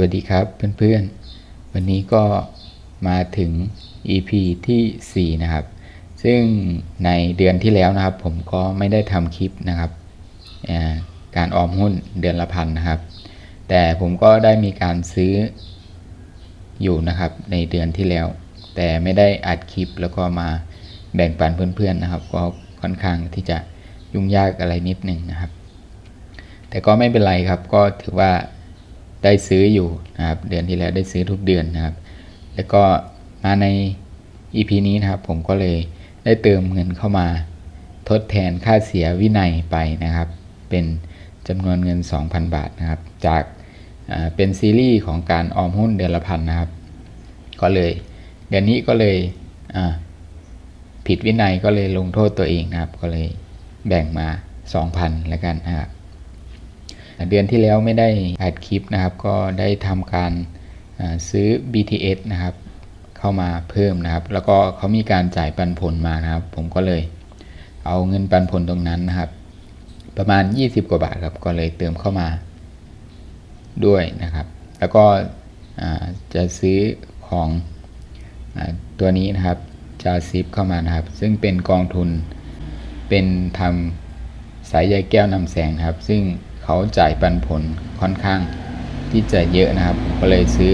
วัสดีครับเพื่อนๆ วันนี้ก็มาถึง EP ที่ 4 นะครับ ซึ่งในเดือนที่แล้วนะครับ ผมก็ไม่ได้ทำคลิปนะครับ การออมหุ้นเดือนละพันนะครับ แต่ผมก็ได้มีการซื้ออยู่นะครับในเดือนที่แล้ว แต่ไม่ได้อัดคลิปแล้วก็มาแบ่งปันเพื่อนๆนะครับ ก็ค่อนข้างที่จะยุ่งยากอะไรนิดหนึ่งนะครับ แต่ก็ไม่เป็นไรครับก็ถือว่า ได้ซื้ออยู่นะครับเดือนที่แล้วได้ซื้อทุกเดือนนะครับ แล้วก็มาใน EP นี้นะครับ ผมก็เลยได้เติมเงินเข้ามาทดแทนค่าเสียวินัยไปนะครับ เป็นจำนวนเงิน 2,000 บาทนะครับ จากเป็นซีรีส์ของการออมหุ้นเดือนละพันนะครับ ก็เลยเดือนนี้ก็เลยผิดวินัยก็เลยลงโทษตัวเองนะครับ ก็เลยแบ่งมา 2,000แล้วกันนะครับ เดือนที่แล้วไม่ได้อัดคลิปนะครับ ก็ได้ทำการอ่าซื้อ BTS นะครับ เข้ามาเพิ่มนะครับ แล้วก็เขามีการจ่ายปันผลมานะครับ ผมก็เลยเอาเงินปันผลตรงนั้นนะครับ ประมาณ 20 กว่าบาทครับก็เลยเติมเข้ามาด้วยนะครับ แล้วก็จะซื้อของอตัวนี้นะครับจะซิปเข้ามานะครับ ซึ่งเป็นกองทุนเป็นทำสายใยแก้วนำแสงนะครับ ซึ่ง เขาจ่ายปันผลค่อนข้างที่จะเยอะนะครับก็เลยซื้อ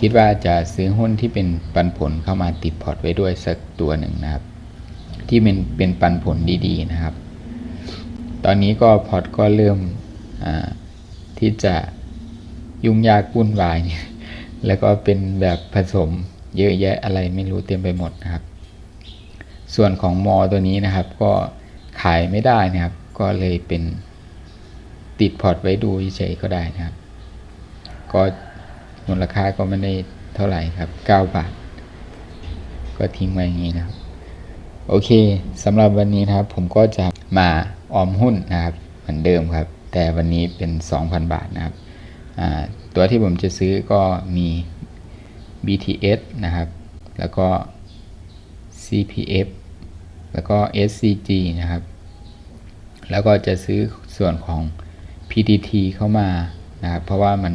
คิดว่าจะซื้อหุ้นที่เป็นปันผลเข้ามาติดพอร์ตไว้ด้วยสักตัวหนึ่งนะครับ ที่เป็นเป็นปันผลดีๆนะครับ ตอนนี้ก็พอร์ตก็เริ่มที่จะยุ่งยากวุ่นวายเนี่ยแล้วก็เป็นแบบผสมเยอะแยะอะไรไม่รู้เต็มไปหมดนะครับ ส่วนของมอตัวนี้นะครับก็ขายไม่ได้นะครับ ก็เลยเป็น ติดพอร์ตไว้ดูเฉยก็ได้นะครับ ก็มูลค่าก็ไม่ได้เท่าไหร่ครับ 9 บาท ก็ทิ้งไว้อย่างนี้นะครับ โอเคสำหรับวันนี้นะครับ ผมก็จะมาออมหุ้นนะครับ เหมือนเดิมครับ แต่วันนี้เป็น 2,000 บาทนะครับ ตัวที่ผมจะซื้อก็มี BTS นะครับ แล้วก็ CPF แล้วก็ SCG นะครับ แล้วก็จะซื้อส่วนของ PTT เข้ามานะครับ เพราะว่ามัน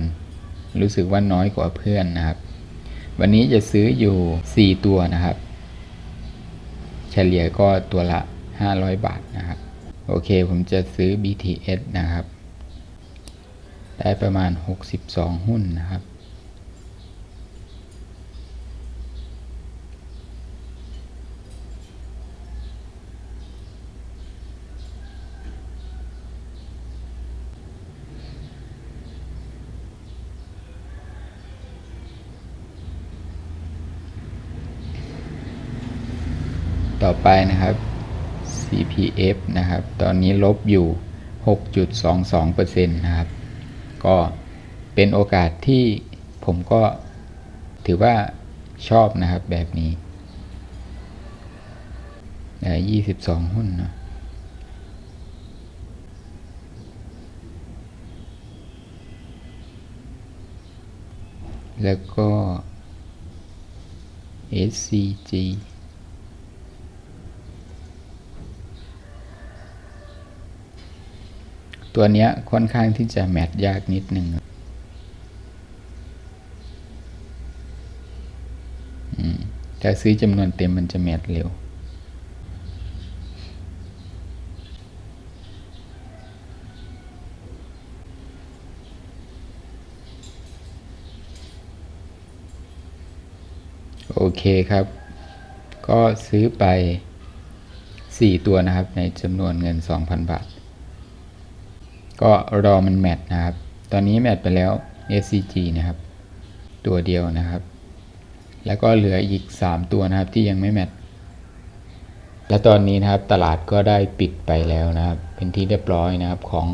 รู้สึกว่าน้อยกว่าเพื่อนนะครับ วันนี้จะซื้ออยู่ 4 ตัวนะครับ เฉลี่ยก็ตัวละ 500 บาทนะครับ โอเคผมจะซื้อ BTS นะครับ ได้ประมาณ 62 หุ้นนะครับ ต่อไปนะครับ CPF นะครับ ตอนนี้ลบอยู่ 6.22%นะครับ ก็เป็นโอกาสที่ผมก็ถือว่าชอบนะครับแบบนี้เอ่อ22 หุ้นเนะแล้วก็ SCG ตัวเนี้ยค่อนข้างที่จะแมทยากนิดหนึ่งถ้าซื้อจำนวนเต็มมันจะแมทเร็ว โอเคครับ ก็ซื้อไป 4 ตัวนะครับในจำนวนเงิน 2,000 บาท ก็รอมันแมทนะครับ ตอนนี้แมทไปแล้ว SCG นะครับ ตัวเดียวนะครับ แล้วก็เหลืออีก 3 ตัวนะครับที่ยังไม่แมทและตอนนี้นะครับตลาดก็ได้ปิดไปแล้วนะครับ เป็นที่เรียบร้อยนะครับของ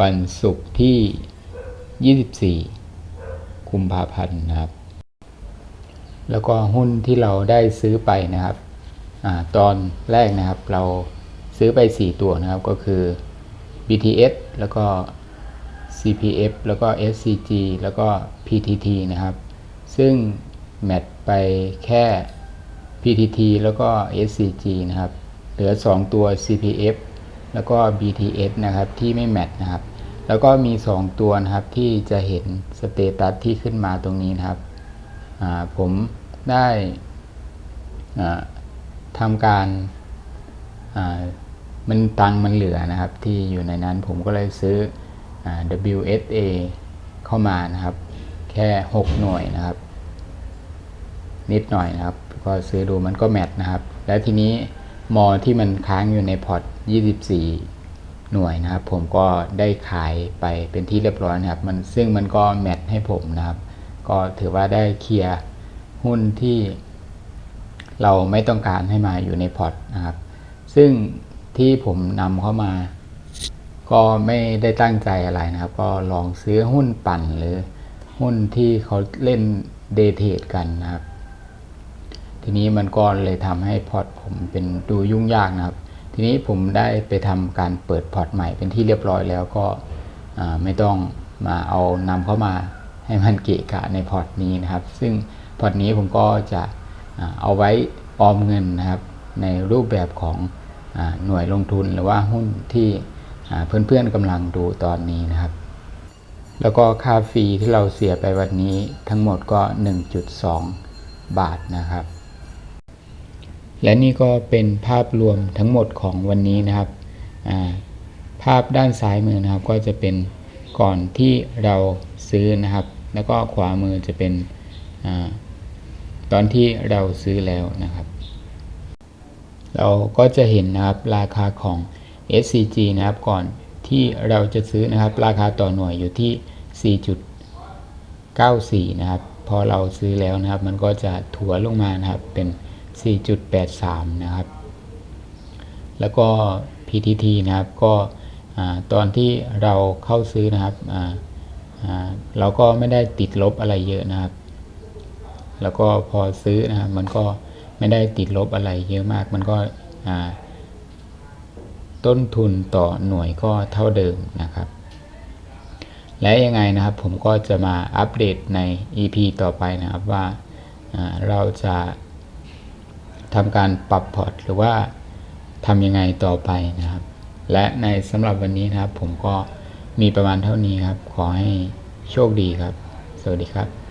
วันศุกร์ที่ 24 กุมภาพันธ์นะครับ แล้วก็หุ้นที่เราได้ซื้อไปนะครับอตอนแรกนะครับ เราซื้อไป 4 ตัวนะครับก็คือ BTS แล้วก็ CPF แล้วก็ SCG แล้วก็ PTT นะครับ ซึ่งแมทไปแค่ PTT แล้วก็ SCG นะครับ เหลือ 2 ตัว CPF แล้วก็ BTS นะครับที่ไม่แมทนะครับ แล้วก็มี 2 ตัวนะครับที่จะเห็นสเตตัสที่ขึ้นมาตรงนี้นะครับผมได้ทำการ มันตังมันเหลือนะครับ ที่อยู่ในนั้นผมก็เลยซื้ออ WSA เข้ามานะครับ แค่ 6 หน่วยนะครับ นิดหน่อยนะครับ ก็ซื้อดูมันก็แมทนะครับ แล้วทีนี้มอที่มันค้างอยู่ในพอร์ต 24 หน่วยนะครับ ผมก็ได้ขายไปเป็นที่เรียบร้อยนะครับ มันซึ่งมันก็แมทให้ผมนะครับ ก็ถือว่าได้เคลียร์หุ้นที่เราไม่ต้องการให้มาอยู่ในพอร์ตนะครับ ซึ่ง ที่ผมนำเข้ามา ก็ไม่ได้ตั้งใจอะไรนะครับ ก็ลองซื้อหุ้นปั่นหรือหุ้นที่เขาเล่นเดย์เทดกันนะครับ ทีนี้มันก็เลยทำให้พอร์ตผมเป็นดูยุ่งยากนะครับ ทีนี้ผมได้ไปทำการเปิดพอร์ตใหม่เป็นที่เรียบร้อยแล้วก็ไม่ต้องมาเอานำเข้ามาให้มันเกะกะในพอร์ตนี้นะครับ ซึ่งพอร์ตนี้ผมก็จะเอาไว้ออมเงินนะครับ ในรูปแบบของ หน่วยลงทุนหรือว่าหุ้นที่เพื่อนๆกำลังดูตอนนี้นะครับ แล้วก็ค่าฟรีที่เราเสียไปวันนี้ทั้งหมดก็ 1.2 บาทนะครับ และนี่ก็เป็นภาพรวมทั้งหมดของวันนี้นะครับาภาพด้านซ้ายมือนะครับก็จะเป็นก่อนที่เราซื้อนะครับ แล้วก็ขวามือจะเป็นอตอนที่เราซื้อแล้วนะครับ เราก็จะเห็นนะครับราคาของ SCG นะครับ ก่อนที่เราจะซื้อนะครับ ราคาต่อหน่วยอยู่ที่ 4.94 นะครับ พอเราซื้อแล้วนะครับ มันก็จะถัวลงมานะครับเป็น 4.83 นะครับ แล้วก็ PTT นะครับก็ตอนที่เราเข้าซื้อนะครับเราก็ไม่ได้ติดลบอะไรเยอะนะครับ แล้วก็พอซื้อนะครับมันก็ ไม่ได้ติดลบอะไรเยอะมากมันก็ต้นทุนต่อหน่วยก็เท่าเดิมนะครับ และยังไงนะครับผมก็จะมาอัปเดตใน EP ต่อไปนะครับว่าเราจะทำการปรับพอร์ตหรือว่าทำยังไงต่อไปนะครับ และในสำหรับวันนี้นะครับผมก็มีประมาณเท่านี้ครับ ขอให้โชคดีครับ สวัสดีครับ